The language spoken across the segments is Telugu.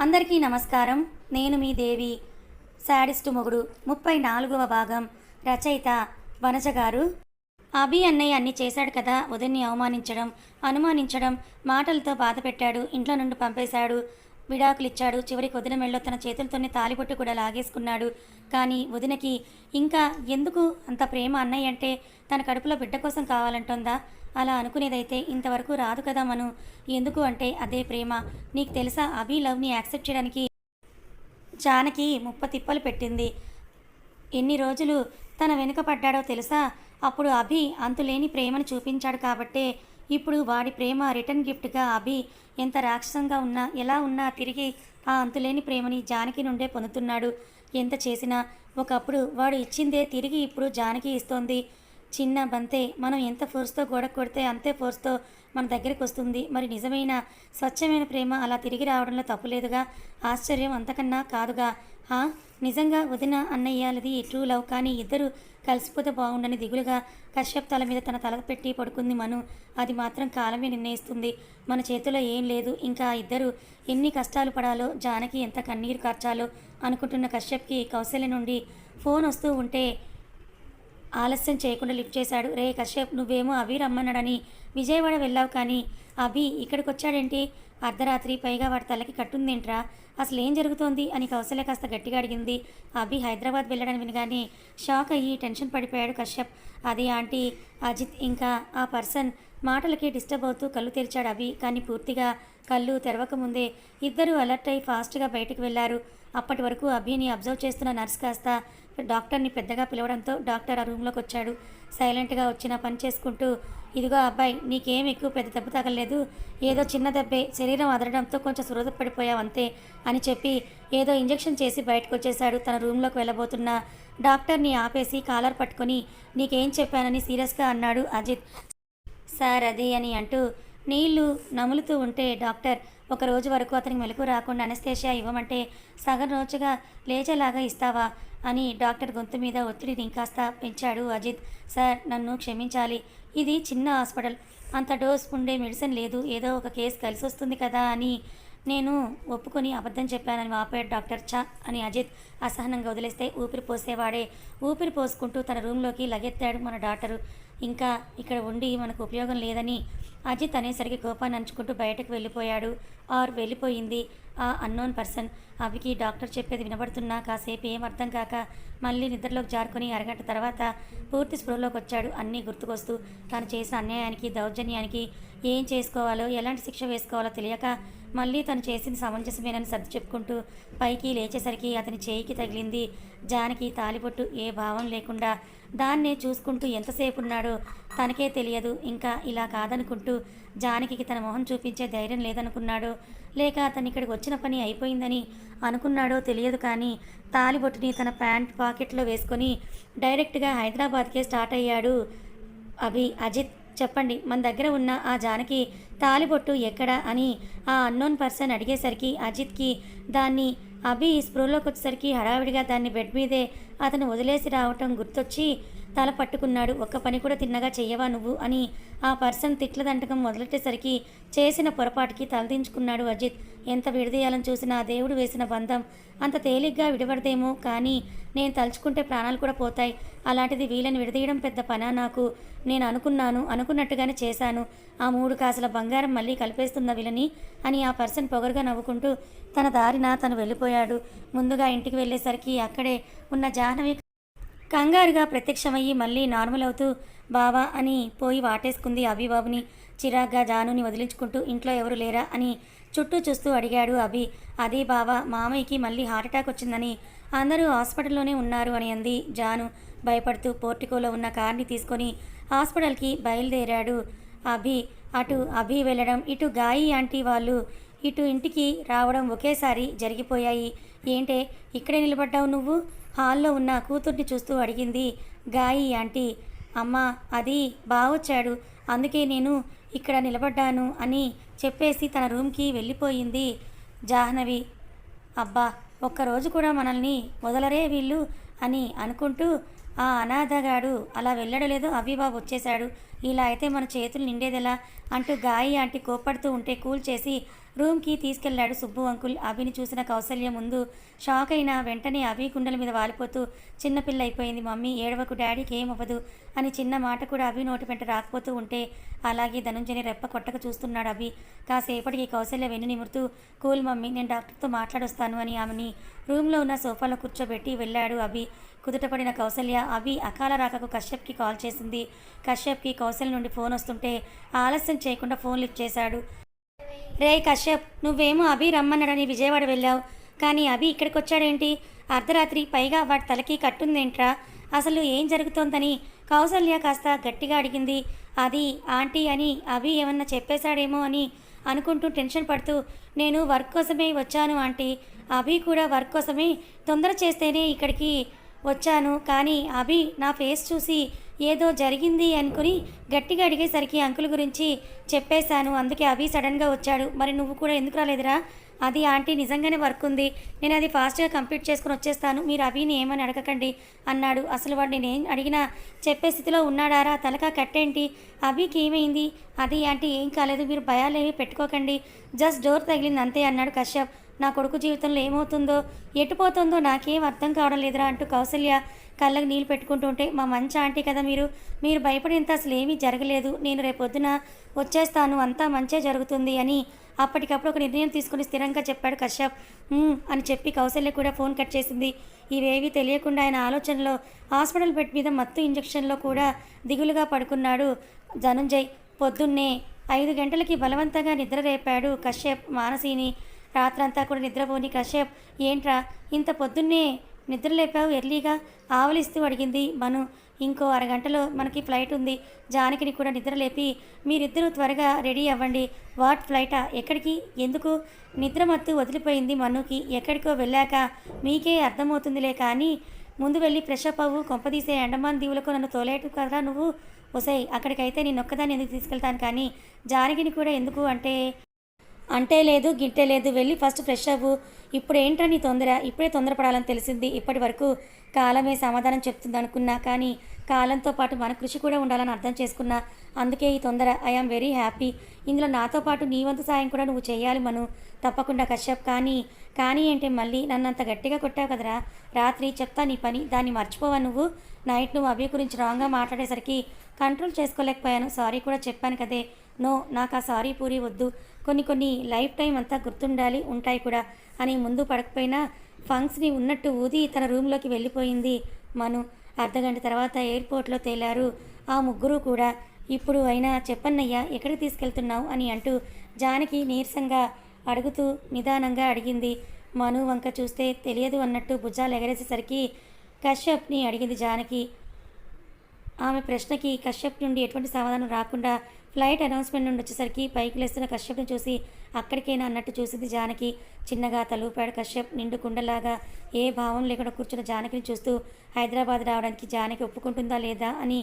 అందరికీ నమస్కారం. నేను మీ దేవి శాడిస్టు మొగుడు ముప్పై నాలుగవ భాగం రచయిత వనజ గారు. అభి అన్నయ్య అన్ని చేశాడు కదా ఉదయన్ని అవమానించడం అనుమానించడం మాటలతో బాధ పెట్టాడు ఇంట్లో నుండి పంపేశాడు విడాకులు ఇచ్చాడు చివరికి వదిన మెళ్ళో తన చేతులతోనే తాలిపొట్టు కూడా లాగేసుకున్నాడు. కానీ వదినకి ఇంకా ఎందుకు అంత ప్రేమ అన్నయ్య అంటే తన కడుపులో బిడ్డ కోసం కావాలంటుందా? అలా అనుకునేదైతే ఇంతవరకు రాదు కదా మను. ఎందుకు అంటే అదే ప్రేమ. నీకు తెలుసా అభి లవ్ని యాక్సెప్ట్ చేయడానికి జానకి ముప్ప తిప్పలు పెట్టింది. ఎన్ని రోజులు తన వెనుక పడ్డాడో తెలుసా? అప్పుడు అభి అంతులేని ప్రేమను చూపించాడు కాబట్టే ఇప్పుడు వాడి ప్రేమ రిటర్న్ గిఫ్ట్గా అభి ఎంత రాక్షసంగా ఉన్నా ఎలా ఉన్నా తిరిగి ఆ అంతులేని ప్రేమని జానకి నుండే పొందుతున్నాడు. ఎంత చేసినా ఒకప్పుడు వాడు ఇచ్చిందే తిరిగి ఇప్పుడు జానకి ఇస్తోంది. చిన్న బంతే మనం ఎంత ఫోర్స్తో గోడ కొడితే అంతే ఫోర్స్తో మన దగ్గరికి వస్తుంది. మరి నిజమైన స్వచ్ఛమైన ప్రేమ అలా తిరిగి రావడంలో తప్పులేదుగా ఆశ్చర్యం అంతకన్నా కాదుగా. ఆ నిజంగా వదిన అన్నయ్యాలది ట్రూ లవ్ కానీ ఇద్దరు కలిసిపోతే బాగుండని దిగులుగా కశ్యప్ తల మీద తన తల పెట్టి పడుకుంది మను. అది మాత్రం కాలమే నిర్ణయిస్తుంది. మన చేతిలో ఏం లేదు. ఇంకా ఇద్దరు ఎన్ని కష్టాలు పడాలో జానకి ఎంత కన్నీరు కార్చాలో అనుకుంటున్న కశ్యప్కి కౌశల్య నుండి ఫోన్ వస్తూ ఉంటే ఆలస్యం చేయకుండా లిఫ్ట్ చేశాడు. రే కశ్యప్ నువ్వేమో అభి రమ్మన్నాడని. విజయవాడ వెళ్ళావు కానీ అభి ఇక్కడికి వచ్చాడేంటి అర్ధరాత్రి పైగా వాడి తలకి కట్టుందేంట్రా? అసలు ఏం జరుగుతోంది? అని కౌశల్య కాస్త గట్టిగా అడిగింది. అభి హైదరాబాద్ వెళ్ళడం వినగానే షాక్ అయ్యి టెన్షన్ పడిపోయాడు కశ్యప్. అది ఆంటీ అజిత్ ఇంకా ఆ పర్సన్ మాటలకి డిస్టర్బ్ అవుతూ కళ్ళు తెరిచాడు అభి. కానీ పూర్తిగా కళ్ళు తెరవకముందే ఇద్దరూ అలర్ట్ అయి ఫాస్ట్గా బయటకు వెళ్ళారు. అప్పటి వరకు అభిని అబ్జర్వ్ చేస్తున్న నర్స్ కాస్త డాక్టర్ని పెద్దగా పిలవడంతో డాక్టర్ ఆ రూమ్లోకి వచ్చాడు. సైలెంట్గా వచ్చిన పని చేసుకుంటూ ఇదిగో అబ్బాయి నీకేం ఎక్కువ పెద్ద దెబ్బ తగలేదు ఏదో చిన్న దెబ్బే శరీరం అదరడంతో కొంచెం సురద పడిపోయావు అంతే అని చెప్పి ఏదో ఇంజెక్షన్ చేసి బయటకు వచ్చేశాడు తన రూమ్లోకి వెళ్ళబోతున్న. డాక్టర్ని ఆపేసి కాలర్ పట్టుకొని నీకేం చెప్పానని సీరియస్గా అన్నాడు అజిత్. సార్ అది అని అంటూ నీళ్ళు నములుతూ ఉంటే డాక్టర్ ఒక రోజు వరకు అతనికి మెలకు రాకుండా అనస్థేషియా ఇవ్వమంటే సగం రోజుగా లేచేలాగా ఇస్తావా అని డాక్టర్ గొంతు మీద ఒత్తిడిని ఇంకాస్త పెంచాడు అజిత్. సార్ నన్ను క్షమించాలి. ఇది చిన్న హాస్పిటల్. అంత డోస్ ఉండే మెడిసిన్ లేదు. ఏదో ఒక కేసు కలిసి వస్తుంది కదా అని నేను ఒప్పుకొని అబద్ధం చెప్పానని వాపాడు డాక్టర్ చా అని అజిత్. అసహనంగా వదిలేస్తే ఊపిరి పోసేవాడే. ఊపిరి పోసుకుంటూ తన రూమ్లోకి లగెత్తాడు మన డాక్టరు. ఇంకా ఇక్కడ ఉండి మనకు ఉపయోగం లేదని అజిత్ అనేసరికి కోపాన్ని అంచుకుంటూ బయటకు వెళ్ళిపోయాడు. ఆర్ వెళ్ళిపోయింది. ఆ అన్నోన్ పర్సన్. అవికి డాక్టర్ చెప్పేది వినబడుతున్నా కాసేపు ఏం అర్థం కాక మళ్ళీ నిద్రలోకి జారుకొని అరగంట తర్వాత పూర్తి స్పృహలోకి వచ్చాడు అన్నీ గుర్తుకొస్తూ. తాను చేసిన అన్యాయానికి దౌర్జన్యానికి ఏం చేసుకోవాలో ఎలాంటి శిక్ష వేసుకోవాలో తెలియక మళ్ళీ తను చేసింది సమంజసమేనని సర్ది చెప్పుకుంటూ పైకి లేచేసరికి అతని చేయికి తగిలింది. జానకి తాలిపొట్టు ఏ భావం లేకుండా దాన్నే చూసుకుంటూ ఎంతసేపు ఉన్నాడో తనకే తెలియదు. ఇంకా ఇలా కాదనుకుంటూ జానకి తన మొహం చూపించే ధైర్యం లేదనుకున్నాడో లేక అతను ఇక్కడికి వచ్చిన పని అయిపోయిందని అనుకున్నాడో తెలియదు కానీ తాలిబొట్టుని తన ప్యాంట్ పాకెట్లో వేసుకొని డైరెక్ట్గా హైదరాబాద్కే స్టార్ట్ అయ్యాడు అభి అజిత్. చెప్పండి మన దగ్గర ఉన్న ఆ జానకి తాలిబొట్టు ఎక్కడా అని ఆ అన్నోన్ పర్సన్ అడిగేసరికి అజిత్కి దాన్ని అభి స్పృహలోకి వచ్చేసరికి హడావిడిగా దాన్ని బెడ్ మీదే అతను వదిలేసి రావటం గుర్తొచ్చి తల పట్టుకున్నాడు. ఒక్క పని కూడా తిన్నగా చెయ్యవా నువ్వు? అని ఆ పర్సన్ తిట్ల దంటకం మొదలెట్టేసరికి చేసిన పొరపాటుకి తలదించుకున్నాడు అజిత్. ఎంత విడదీయాలని చూసినా ఆ దేవుడు వేసిన బంధం. అంత తేలిగ్గా విడబడదేమో కానీ నేను తలుచుకుంటే ప్రాణాలు కూడా పోతాయి. అలాంటిది వీళ్ళని విడదీయడం పెద్ద పనా నాకు? నేను అనుకున్నాను అనుకున్నట్టుగానే చేశాను. ఆ మూడు కాసుల బంగారం మళ్ళీ కలిపేస్తున్న వీళ్ళని అని ఆ పర్సన్ పొగరుగా నవ్వుకుంటూ తన దారిన తను వెళ్ళిపోయాడు. ముందుగా ఇంటికి వెళ్ళేసరికి అక్కడే ఉన్న జాహ్నవి కంగారుగా ప్రత్యక్షమయ్యి మళ్ళీ నార్మల్ అవుతూ బావా అని పోయి వాటేసుకుంది అభిబాబుని. చిరాగ్గా జానుని వదిలించుకుంటూ ఇంట్లో ఎవరు లేరా? అని చుట్టూ చూస్తూ అడిగాడు అభి. అదే బావా మామయ్యకి మళ్ళీ హార్ట్అటాక్ వచ్చిందని. అందరూ హాస్పిటల్లోనే ఉన్నారు అని అంది జాను. భయపడుతూ పోర్టికోలో ఉన్న కార్ని తీసుకొని హాస్పిటల్కి బయలుదేరాడు అభి. అటు అభి వెళ్ళడం ఇటు గాయి ఆంటీ వాళ్ళు ఇటు ఇంటికి రావడం ఒకేసారి జరిగిపోయాయి. ఏంటే ఇక్కడే నిలబడ్డావు నువ్వు? హాల్లో ఉన్న కూతుర్ని చూస్తూ అడిగింది. గాయి ఆంటీ అమ్మ అది బావొచ్చాడు. అందుకే నేను ఇక్కడ నిలబడ్డాను అని చెప్పేసి తన రూమ్కి వెళ్ళిపోయింది జాహ్నవి. అబ్బా ఒక్కరోజు కూడా మనల్ని వదలరే వీళ్ళు అని అనుకుంటూ ఆ అనాథగాడు అలా వెళ్ళడలేదో అభిబాబు వచ్చేశాడు. ఇలా అయితే మన చేతులు నిండేదెలా? అంటూ గాయి ఆంటీ కోపడుతూ ఉంటే కూల్ చేసి రూమ్కి తీసుకెళ్ళాడు సుబ్బు అంకుల్. అభిని చూసిన కౌసల్య ముందు షాక్ అయిన వెంటనే అభి కుండల మీద వాలిపోతూ చిన్నపిల్ల అయిపోయింది మమ్మీ ఏడవకు డాడీకి ఏమవ్వదు అని చిన్న మాట కూడా అభి నోటి వెంట రాకపోతూ ఉంటే అలాగే ధనుంజని రెప్ప కొట్టక చూస్తున్నాడు అభి. కాసేపటికి కౌసల్య వెన్ను నిమురుతూ కూల్ మమ్మీ నేను డాక్టర్తో మాట్లాడొస్తాను అని ఆమెని రూమ్లో ఉన్న సోఫాలో కూర్చోబెట్టి వెళ్ళాడు అభి. కుదుటపడిన కౌసల్య అభి అకాల రాకకు కశ్యప్కి కాల్ చేసింది. కశ్యప్కి కౌశల్ నుండి ఫోన్ వస్తుంటే ఆలస్యం చేయకుండా ఫోన్ లిఫ్ట్ చేశాడు రే కశ్యప్ నువ్వేమో అభి రమ్మన్నాడని విజయవాడ వెళ్ళావు. కానీ అభి ఇక్కడికి వచ్చాడేంటి అర్ధరాత్రి పైగా వాడి తలకి కట్టుందేంట్రా? అసలు ఏం జరుగుతోందని కౌసల్య కాస్త గట్టిగా అడిగింది. అది ఆంటీ అని అభి ఏమన్నా చెప్పేశాడేమో అని అనుకుంటూ టెన్షన్ పడుతూ నేను వర్క్ కోసమే వచ్చాను ఆంటీ. అభి కూడా వర్క్ కోసమే తొందర చేస్తేనే ఇక్కడికి వచ్చాను. కానీ అభి నా ఫేస్ చూసి ఏదో జరిగింది అనుకుని గట్టిగా అడిగేసరికి అంకుల్ గురించి చెప్పేశాను. అందుకే అభి సడన్గా వచ్చాడు. మరి నువ్వు కూడా ఎందుకు రాలేదురా? అది ఆంటీ నిజంగానే వర్క్ ఉంది. నేను అది ఫాస్ట్గా కంప్లీట్ చేసుకుని వచ్చేస్తాను. మీరు అభిని ఏమని అడగకండి అన్నాడు. అసలు వాడు నేనేం అడిగినా చెప్పే స్థితిలో ఉన్నాడారా? తలకా కట్టేంటి? అభికి ఏమైంది? అది ఆంటీ ఏం కాలేదు. మీరు భయాలేవి పెట్టుకోకండి. జస్ట్ డోర్ తగిలింది అంతే అన్నాడు కశ్యప్. నా కొడుకు జీవితంలో ఏమవుతుందో ఎటుపోతుందో నాకేం అర్థం కావడం లేదురా అంటూ కౌసల్య కళ్ళకు నీళ్ళు పెట్టుకుంటూ ఉంటే మా మంచి ఆంటీ కదా మీరు? మీరు భయపడేంత అసలు ఏమీ జరగలేదు. నేను రేపొద్దున వచ్చేస్తాను. అంతా మంచే జరుగుతుంది అని అప్పటికప్పుడు ఒక నిర్ణయం తీసుకుని స్థిరంగా చెప్పాడు కశ్యప్. అని చెప్పి కౌశల్య కూడా ఫోన్ కట్ చేసింది. ఇవేవి తెలియకుండా ఆయన ఆలోచనలో హాస్పిటల్ బెడ్ మీద మత్తు ఇంజెక్షన్లో కూడా దిగులుగా పడుకున్నాడు ధనుంజయ్. పొద్దున్నే ఐదు గంటలకి బలవంతంగా నిద్ర రేపాడు కశ్యప్ మానసిని. రాత్రంతా కూడా నిద్రపోని కశ్యప్ ఏంట్రా ఇంత పొద్దున్నే నిద్రలేపావు ఎర్లీగా? ఆవలిస్తూ అడిగింది మను. ఇంకో అరగంటలో మనకి ఫ్లైట్ ఉంది. జానకిని కూడా నిద్రలేపి మీరిద్దరూ త్వరగా రెడీ అవ్వండి. వాట్ ఫ్లైటా? ఎక్కడికి? ఎందుకు? నిద్ర మత్తు వదిలిపోయింది మనుకి. ఎక్కడికో వెళ్ళాక మీకే అర్థమవుతుందిలే కానీ ముందు వెళ్ళి ఫ్రెషప్ అవ్వు కొంపదీసే అండమాన్ దీవులకు నన్ను తోలేటు కదా నువ్వు? ఒసై అక్కడికైతే నేను ఒక్కదాన్ని ఎందుకు తీసుకెళ్తాను కానీ జానకిని కూడా ఎందుకు అంటే అంటే లేదు గిట్టే లేదు వెళ్ళి ఫస్ట్ ఫ్రెష్ అవ్వు. ఇప్పుడు ఏంట్రా నీ తొందర? ఇప్పుడే తొందరపడాలని తెలిసింది. ఇప్పటి వరకు కాలమే సమాధానం చెప్తుంది అనుకున్నా కానీ కాలంతో పాటు మన కృషి కూడా ఉండాలని అర్థం చేసుకున్నా అందుకే ఈ తొందర. ఐఆమ్ వెరీ హ్యాపీ ఇందులో నాతో పాటు నీ వంతు సాయం కూడా నువ్వు చేయాలి మను. తప్పకుండా కశ్యప్. కానీ కానీ ఏంటి మళ్ళీ? నన్ను అంత గట్టిగా కొట్టావు కదరా? రాత్రి చెప్తా నీ పని దాన్ని మర్చిపోవా నువ్వు? నైట్ నువ్వు అభి గురించి రాంగ్గా మాట్లాడేసరికి కంట్రోల్ చేసుకోలేకపోయాను. సారీ కూడా చెప్పాను కదే. నో నాకు ఆ సారీ పూరి వద్దు. కొన్ని కొన్ని లైఫ్ టైం అంతా గుర్తుండాలి ఉంటాయి కూడా. అని ముందు పడకపోయినా ఫంక్స్ని ఉన్నట్టు ఊది తన రూమ్లోకి వెళ్ళిపోయింది మను. అర్ధగంట తర్వాత ఎయిర్పోర్ట్లో తేలారు. ఆ ముగ్గురు కూడా ఇప్పుడు అయినా చెప్పన్నయ్యా ఎక్కడికి తీసుకెళ్తున్నావు? అని అంటూ జానకి నీరసంగా అడుగుతూ నిదానంగా అడిగింది. మను వంక చూస్తే తెలియదు అన్నట్టు భుజాలు ఎగరేసేసరికి కశ్యప్ని అడిగింది జానకి. ఆమె ప్రశ్నకి కశ్యప్ నుండి ఎటువంటి సమాధానం రాకుండా ఫ్లైట్ అనౌన్స్మెంట్ నుండి వచ్చేసరికి పైకి లేస్తున్న కశ్యప్ని చూసి అక్కడికైనా అన్నట్టు చూసింది జానకి. చిన్నగా తలూపాడు కశ్యప్. నిండు కుండలాగా ఏ భావం లేకుండా కూర్చున్న జానకిని చూస్తూ హైదరాబాద్ రావడానికి జానకి ఒప్పుకుంటుందా లేదా అని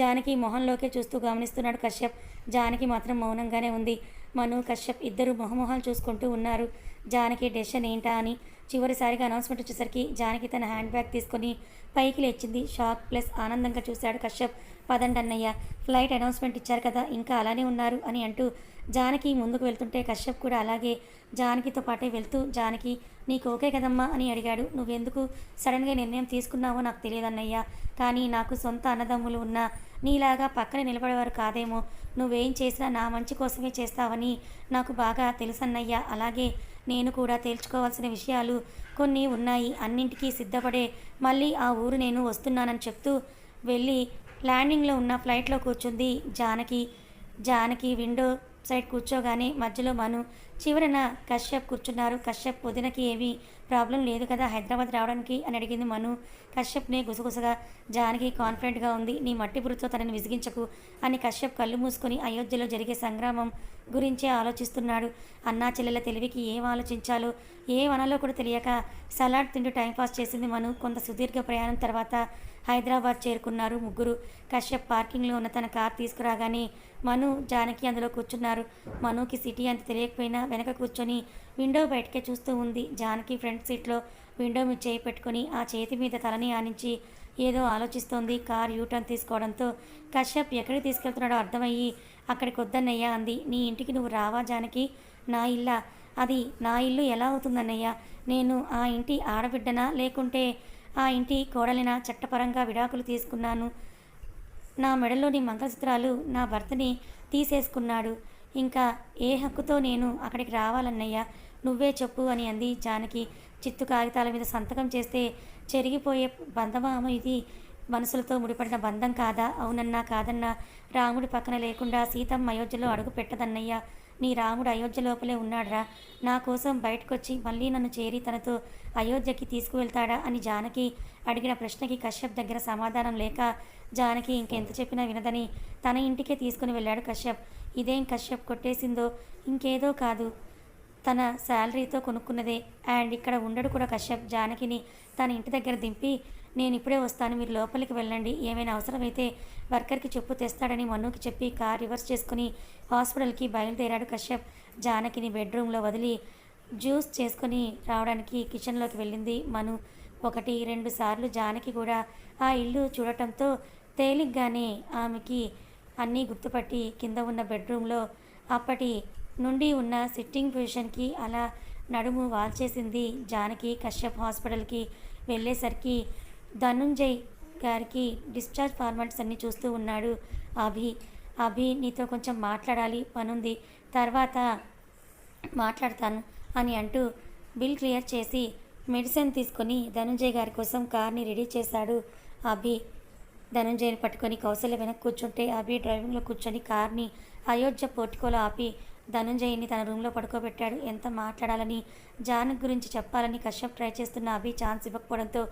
జానకి మొహంలోకే చూస్తూ గమనిస్తున్నాడు కశ్యప్. జానకి మాత్రం మౌనంగానే ఉంది. మను కశ్యప్ ఇద్దరు మొహమొహాలు చూసుకుంటూ ఉన్నారు. జానకి డెసిషన్ ఏంటా అని చివరిసారిగా అనౌన్స్మెంట్ వచ్చేసరికి జానకి తన హ్యాండ్ బ్యాగ్ తీసుకొని పైకి లేచింది. షాక్ ప్లస్ ఆనందంగా చూశాడు కశ్యప్. పదండి అన్నయ్య ఫ్లైట్ అనౌన్స్మెంట్ ఇచ్చారు కదా ఇంకా అలానే ఉన్నారు అని అంటూ జానకి ముందుకు వెళ్తుంటే కశ్యప్ కూడా అలాగే జానకితో పాటే వెళ్తూ జానకి నీకు ఓకే కదమ్మా అని అడిగాడు. నువ్వెందుకు సడన్గా నిర్ణయం తీసుకున్నావో నాకు తెలియదన్నయ్యా కానీ నాకు సొంత అన్నదమ్ములు ఉన్నా నీలాగా పక్కన నిలబడేవారు కాదేమో. నువ్వేం చేసినా నా మంచి కోసమే చేస్తావని నాకు బాగా తెలుసన్నయ్యా. అలాగే నేను కూడా తేల్చుకోవాల్సిన విషయాలు కొన్ని ఉన్నాయి. అన్నింటికీ సిద్ధపడే మళ్ళీ ఆ ఊరు నేను వస్తున్నానని చెప్తూ వెళ్ళి ల్యాండింగ్లో ఉన్న ఫ్లైట్లో కూర్చుంది జానకి. జానకి విండో సైడ్ కూర్చోగానే మధ్యలో మను. చివరన కశ్యప్ కూర్చున్నారు. కశ్యప్ వదినకి ఏమీ ప్రాబ్లం లేదు కదా? హైదరాబాద్ రావడానికి? అని అడిగింది మను. కశ్యప్ని గుసగుసగా జానకి కాన్ఫిడెంట్గా ఉంది నీ మట్టి బురుతో తనని విసిగించకు అని కశ్యప్ కళ్ళు మూసుకొని అయోధ్యలో జరిగే సంగ్రామం గురించే ఆలోచిస్తున్నాడు. అన్నా చెల్లెల తెలివికి ఏం ఆలోచించాలో ఏ అనాలో కూడా తెలియక సలాడ్ తింటూ టైంపాస్ చేసింది మను. కొంత సుదీర్ఘ ప్రయాణం తర్వాత హైదరాబాద్ చేరుకున్నారు ముగ్గురు. కశ్యప్ పార్కింగ్లో ఉన్న తన కార్ తీసుకురాగానే మను జానకి అందులో కూర్చున్నారు. మనుకి సిటీ అంత తెలియకపోయినా వెనక కూర్చొని విండో బయటకే చూస్తూ ఉంది. జానకి ఫ్రంట్ సీట్లో విండో మీద చేయి పెట్టుకొని ఆ చేతి మీద తలని ఆనించి ఏదో ఆలోచిస్తోంది. కార్ యూటర్న్ తీసుకోవడంతో కశ్యప్ ఎక్కడికి తీసుకెళ్తున్నాడో అర్థమయ్యి అక్కడికి వద్దన్నయ్యా అంది. నీ ఇంటికి నువ్వు రావా జానకి? నా ఇల్లా. అది నా ఇల్లు ఎలా అవుతుందన్నయ్యా? నేను ఆ ఇంటి ఆడబిడ్డనా? లేకుంటే ఆ ఇంటి కోడలిన చట్టపరంగా విడాకులు తీసుకున్నాను. నా మెడలోని మంగళసూత్రాలు నా భర్తని తీసేసుకున్నాడు. ఇంకా ఏ హక్కుతో నేను అక్కడికి రావాలన్నయ్యా? నువ్వే చెప్పు అని అంది జానకి. చిత్తు కాగితాల మీద సంతకం చేస్తే చెరిగిపోయే బంధమామ ఇది. మనసులతో ముడిపడిన బంధం కాదా? అవునన్నా కాదన్నా? రాముడి పక్కన లేకుండా సీతమ్మ అయోధ్యలో అడుగు పెట్టదన్నయ్యా నీ రాముడు అయోధ్య లోపలే ఉన్నాడ్రా. నా కోసం బయటకొచ్చి మళ్ళీ నన్ను చేరి తనతో అయోధ్యకి తీసుకువెళ్తాడా అని జానకి అడిగిన ప్రశ్నకి కశ్యప్ దగ్గర సమాధానం లేక జానకి ఇంకెంత చెప్పినా వినదని తన ఇంటికే తీసుకుని వెళ్ళాడు కశ్యప్. ఇదేం కశ్యప్ కొట్టేసిందో? ఇంకేదో కాదు. తన శాలరీతో కొనుక్కున్నదే. అండ్ ఇక్కడ ఉండడు కూడా కశ్యప్. జానకిని తన ఇంటి దగ్గర దింపి నేను ఇప్పుడే వస్తాను మీరు లోపలికి వెళ్ళండి. ఏమైనా అవసరమైతే వర్కర్కి చెప్పు తెస్తాడని మనుకి చెప్పి కార్ రివర్స్ చేసుకుని హాస్పిటల్కి బయలుదేరాడు కశ్యప్. జానకిని బెడ్రూమ్లో వదిలి జ్యూస్ చేసుకొని రావడానికి కిచెన్లోకి వెళ్ళింది మను. ఒకటి రెండు సార్లు జానకి కూడా ఆ ఇల్లు చూడటంతో తేలిగ్గానే ఆమెకి అన్నీ గుర్తుపట్టి కింద ఉన్న బెడ్రూమ్లో అప్పటి నుండి ఉన్న సిట్టింగ్ పొజిషన్కి అలా నడుము వాల్చేసింది. జానకి కశ్యప్ హాస్పిటల్కి వెళ్ళేసరికి ధనుంజయ్ గారికి డిశ్చార్జ్ ఫార్మాట్స్ అన్నీ చూస్తూ ఉన్నాడు అభి. అభి నీతో కొంచెం మాట్లాడాలి పనుంది. తర్వాత మాట్లాడతాను అని అంటూ బిల్ క్లియర్ చేసి మెడిసిన్ తీసుకొని ధనుంజయ్ గారి కోసం కార్ని రెడీ చేశాడు అభి. ధనుంజయ్ని పట్టుకొని కౌశల్య వెనక్కి కూర్చుంటే అభి డ్రైవింగ్లో కూర్చొని కార్ని అయోధ్య పోర్టికోలో ఆపి ధనుంజయ్ని తన రూమ్లో పడుకోబెట్టాడు. ఎంత మాట్లాడాలని జానక్ గురించి చెప్పాలని కశ్యప్ ట్రై చేస్తున్న అభి ఛాన్స్ ఇవ్వకపోవడంతో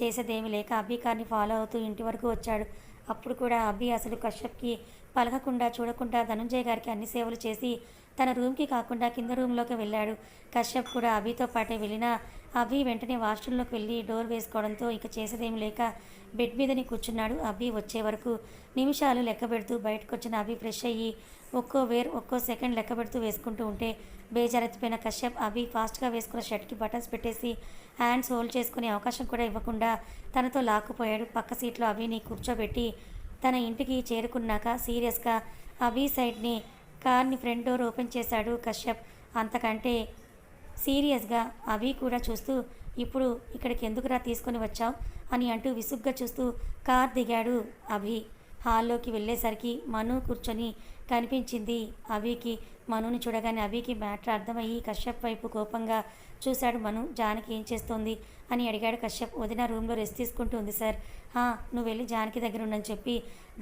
చేసేదేమీ లేక అభి కార్ని ఫాలో అవుతూ ఇంటి వరకు వచ్చాడు. అప్పుడు కూడా అభి అసలు కశ్యప్కి పలకకుండా చూడకుండా ధనుంజయ్ గారికి అన్ని సేవలు చేసి తన రూమ్కి కాకుండా కింద రూమ్లోకి వెళ్ళాడు. కశ్యప్ కూడా అభితో పాటే వెళ్ళినా అభి వెంటనే వాష్రూమ్లోకి వెళ్ళి డోర్ వేసుకోవడంతో ఇక చేసేదేమి లేక బెడ్ మీదని కూర్చున్నాడు. అభి వచ్చే వరకు నిమిషాలు లెక్క పెడుతూ బయటకు వచ్చిన అభి ఫ్రెష్ అయ్యి ఒక్కో వేర్ ఒక్కో సెకండ్ లెక్క పెడుతూ వేసుకుంటూ ఉంటే బేజారెత్తిపోయిన కశ్యప్ అవి ఫాస్ట్గా వేసుకున్న షర్ట్కి బటన్స్ పెట్టేసి హ్యాండ్స్ హోల్డ్ చేసుకునే అవకాశం కూడా ఇవ్వకుండా తనతో లాక్కుపోయాడు. పక్క సీట్లో అభిని కూర్చోబెట్టి తన ఇంటికి చేరుకున్నాక సీరియస్గా అవి సైడ్ని కార్ని ఫ్రంట్ డోర్ ఓపెన్ చేశాడు కశ్యప్. అంతకంటే సీరియస్గా అవి కూడా చూస్తూ ఇప్పుడు ఇక్కడికి ఎందుకురా తీసుకొని వచ్చావు? అని అంటూ విసుగ్గా చూస్తూ కార్ దిగాడు అభి. హాల్లోకి వెళ్ళేసరికి మను కూర్చొని కనిపించింది అవికి. మనుని చూడగానే అవికి మ్యాటర్ అర్థమయ్యి కశ్యప్ వైపు కోపంగా చూశాడు మను. జానకి ఏం చేస్తోంది అని అడిగాడు కశ్యప్. వదిన రూమ్లో రెస్ట్ తీసుకుంటూ ఉంది సార్. నువ్వు వెళ్ళి జానకి దగ్గర ఉండని చెప్పి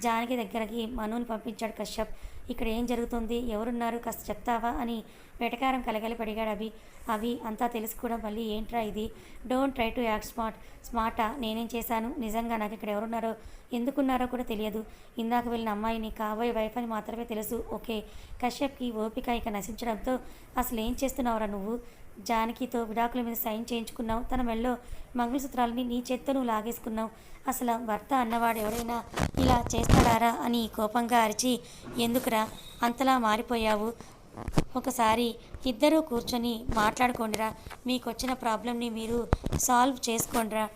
జానకి దగ్గరకి మనుని పంపించాడు కశ్యప్. ఇక్కడ ఏం జరుగుతుంది? ఎవరున్నారు? కాస్త చెప్తావా? అని వెటకారం కలగలి పడిగాడు అవి అవి అంతా తెలుసు కూడా మళ్ళీ ఏంట్రా ఇది? Don't try to act smart. స్మార్టా? నేనేం చేశాను? నిజంగా నాకు ఇక్కడ ఎవరున్నారో ఎందుకున్నారో కూడా తెలియదు. ఇందాక వెళ్ళిన అమ్మాయిని కాబోయే వైఫ్ అని మాత్రమే తెలుసు. ఓకే. కశ్యప్కి ఓపిక ఇక నశించడంతో అసలు ఏం చేస్తున్నావురా నువ్వు? జానకితో విడాకుల మీద సైన్ చేయించుకున్నావు. తన మెళ్ళో మంగళసూత్రాలని నీ చేత్తో నువ్వు లాగేసుకున్నావు. అసలు భర్త అన్నవాడు ఎవరైనా ఇలా చేస్తాడారా అని కోపంగా అరిచి ఎందుకురా? అంతలా మారిపోయావు. ఒకసారి ఇద్దరూ కూర్చొని మాట్లాడుకోండిరా. మీకు వచ్చిన ప్రాబ్లమ్ని మీరు సాల్వ్ చేసుకోండిరా.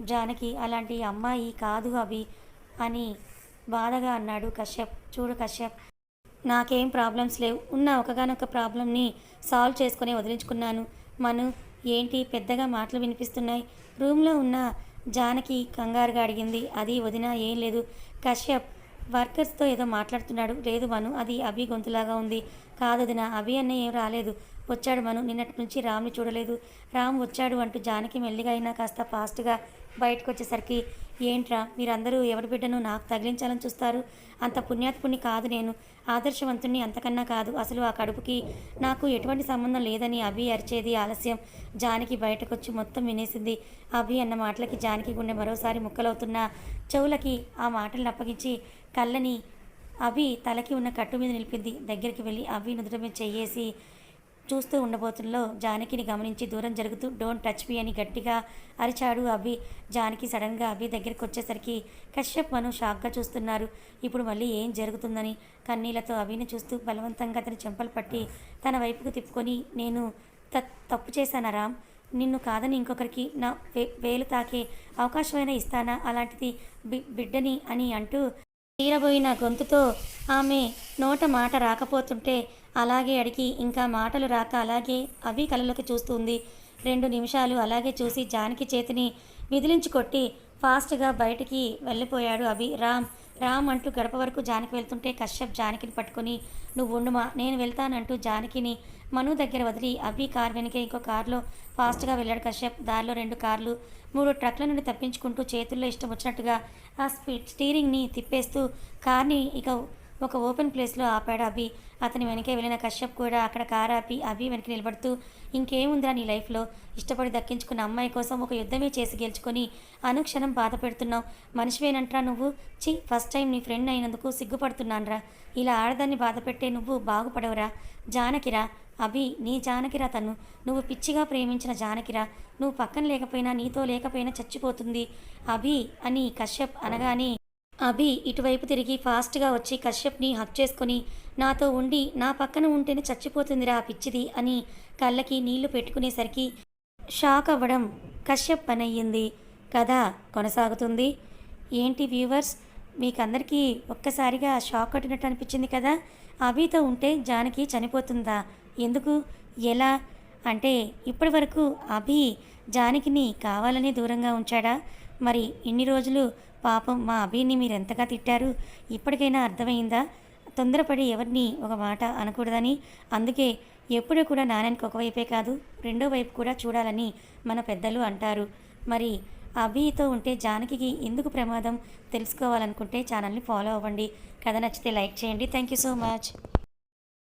జానకి అలాంటి అమ్మాయి కాదు అవి అని బాధగా అన్నాడు కశ్యప్. చూడు కశ్యప్ నాకేం ప్రాబ్లమ్స్ లేవు. ఉన్న ఒకగానొక ప్రాబ్లమ్ని సాల్వ్ చేసుకుని వదిలించుకున్నాను. మను ఏంటి? పెద్దగా మాటలు వినిపిస్తున్నాయి. రూమ్లో ఉన్న జానకి కంగారుగా అడిగింది. అది వదిన ఏం లేదు. కశ్యప్ వర్కర్స్తో ఏదో మాట్లాడుతున్నాడు. లేదు మను అది అభి గొంతులాగా ఉంది. కాదు వదిన అభి అన్న ఏం రాలేదు. వచ్చాడు మను నిన్నటి నుంచి రామ్ని చూడలేదు. రామ్ వచ్చాడు అంటూ జానకి మెల్లిగా అయినా కాస్త ఫాస్ట్గా బయటకు వచ్చేసరికి ఏంట్రా మీరందరూ ఎవరి బిడ్డను నాకు తగిలించాలని చూస్తారు? అంత పుణ్యాత్పుణ్ణి కాదు నేను. ఆదర్శవంతుణ్ణి అంతకన్నా కాదు. అసలు ఆ కడుపుకి నాకు ఎటువంటి సంబంధం లేదని అభి అరిచేది ఆలస్యం. జానకి బయటకొచ్చి మొత్తం వినేసింది. అభి అన్న మాటలకి జానకి గుండె మరోసారి ముక్కలవుతున్న చెవులకి ఆ మాటలను అప్పగించి కళ్ళని అభి తలకి ఉన్న కట్టు మీద నిలిపింది. దగ్గరికి వెళ్ళి అభి నుదుట మీద చెయ్యేసి చూస్తూ ఉండబోతుల్లో జానకిని గమనించి దూరం జరుగుతూ డోంట్ టచ్ మీ అని గట్టిగా అరిచాడు అభి. జానకి సడన్గా అభి దగ్గరికి వచ్చేసరికి కశ్యప్ మను షాక్గా చూస్తున్నారు. ఇప్పుడు మళ్ళీ ఏం జరుగుతుందని? కన్నీళ్ళతో అభిని చూస్తూ బలవంతంగా అతని చెంపలు పట్టి తన వైపుకు తిప్పుకొని నేను త తప్పు చేశానా రామ్? నిన్ను కాదని ఇంకొకరికి నా వే వేలు తాకే అవకాశమైనా ఇస్తానా? అలాంటిది బి బిడ్డని అని అంటూ తీరబోయిన గొంతుతో ఆమె నోట మాట రాకపోతుంటే అలాగే అడిగి ఇంకా మాటలు రాక అలాగే అవి కళ్ళలోకి చూస్తుంది. రెండు నిమిషాలు అలాగే చూసి జానకి చేతిని విదిలించి కొట్టి ఫాస్ట్గా బయటికి వెళ్ళిపోయాడు అభి. రామ్ రామ్ అంటూ గడప వరకు జానకి వెళ్తుంటే కశ్యప్ జానకిని పట్టుకొని నువ్వు ఉండుమా నేను వెళ్తానంటూ జానకిని మను దగ్గర వదిలి అభి కార్ వెనుక ఇంకో కారులో ఫాస్ట్గా వెళ్ళాడు కశ్యప్. దారిలో రెండు కార్లు మూడు ట్రక్ల నుండి తప్పించుకుంటూ చేతుల్లో ఇష్టం వచ్చినట్టుగా ఆ స్పీడ్ స్టీరింగ్ని తిప్పేస్తూ కార్ని ఇక ఒక ఓపెన్ ప్లేస్లో ఆపాడు అభి. అతని వెనకే వెళ్ళిన కశ్యప్ కూడా అక్కడ కారు ఆపి అభి వెనక నిలబడుతూ ఇంకేముందిరా నీ లైఫ్లో? ఇష్టపడి దక్కించుకున్న అమ్మాయి కోసం ఒక యుద్ధమే చేసి గెలుచుకొని అనుక్షణం బాధ పెడుతున్నావు. మనిషివేనంట్రా నువ్వు? చి ఫస్ట్ టైం నీ ఫ్రెండ్ అయినందుకు సిగ్గుపడుతున్నానురా. ఇలా ఆడదాన్ని బాధ పెట్టే నువ్వు బాగుపడవురా. జానకిరా అభి నీ జానకిరా తను. నువ్వు పిచ్చిగా ప్రేమించిన జానకిరా. నువ్వు పక్కన లేకపోయినా నీతో లేకపోయినా చచ్చిపోతుంది. అభి అని కశ్యప్ అనగానే అభి ఇటువైపు తిరిగి ఫాస్ట్గా వచ్చి కశ్యప్ని హక్ చేసుకొని నాతో ఉండి నా పక్కన ఉంటేనే చచ్చిపోతుందిరా పిచ్చిది అని కళ్ళకి నీళ్ళు పెట్టుకునేసరికి షాక్ అవ్వడం కశ్యప్ పని కథ కొనసాగుతుంది. ఏంటి వ్యూవర్స్ మీకందరికీ ఒక్కసారిగా షాక్ కొట్టినట్టు అనిపించింది కదా? అభితో ఉంటే జానకి చనిపోతుందా? ఎందుకు? ఎలా? అంటే ఇప్పటి వరకు అభి జానకిని కావాలని దూరంగా ఉంచాడా? మరి ఇన్ని రోజులు పాపం మా అభిని మీరు ఎంతగా తిట్టారు? ఇప్పటికైనా అర్థమైందా? తొందరపడి ఎవరిని ఒక మాట అనకూడదని. అందుకే ఎప్పుడూ కూడా నాణ్యానికి ఒకవైపే కాదు రెండో వైపు కూడా చూడాలని మన పెద్దలు అంటారు. మరి అభితో ఉంటే జానకికి ఎందుకు ప్రమాదం? తెలుసుకోవాలనుకుంటే ఛానల్ని ఫాలో అవ్వండి. కథ నచ్చితే లైక్ చేయండి. Thank you so much.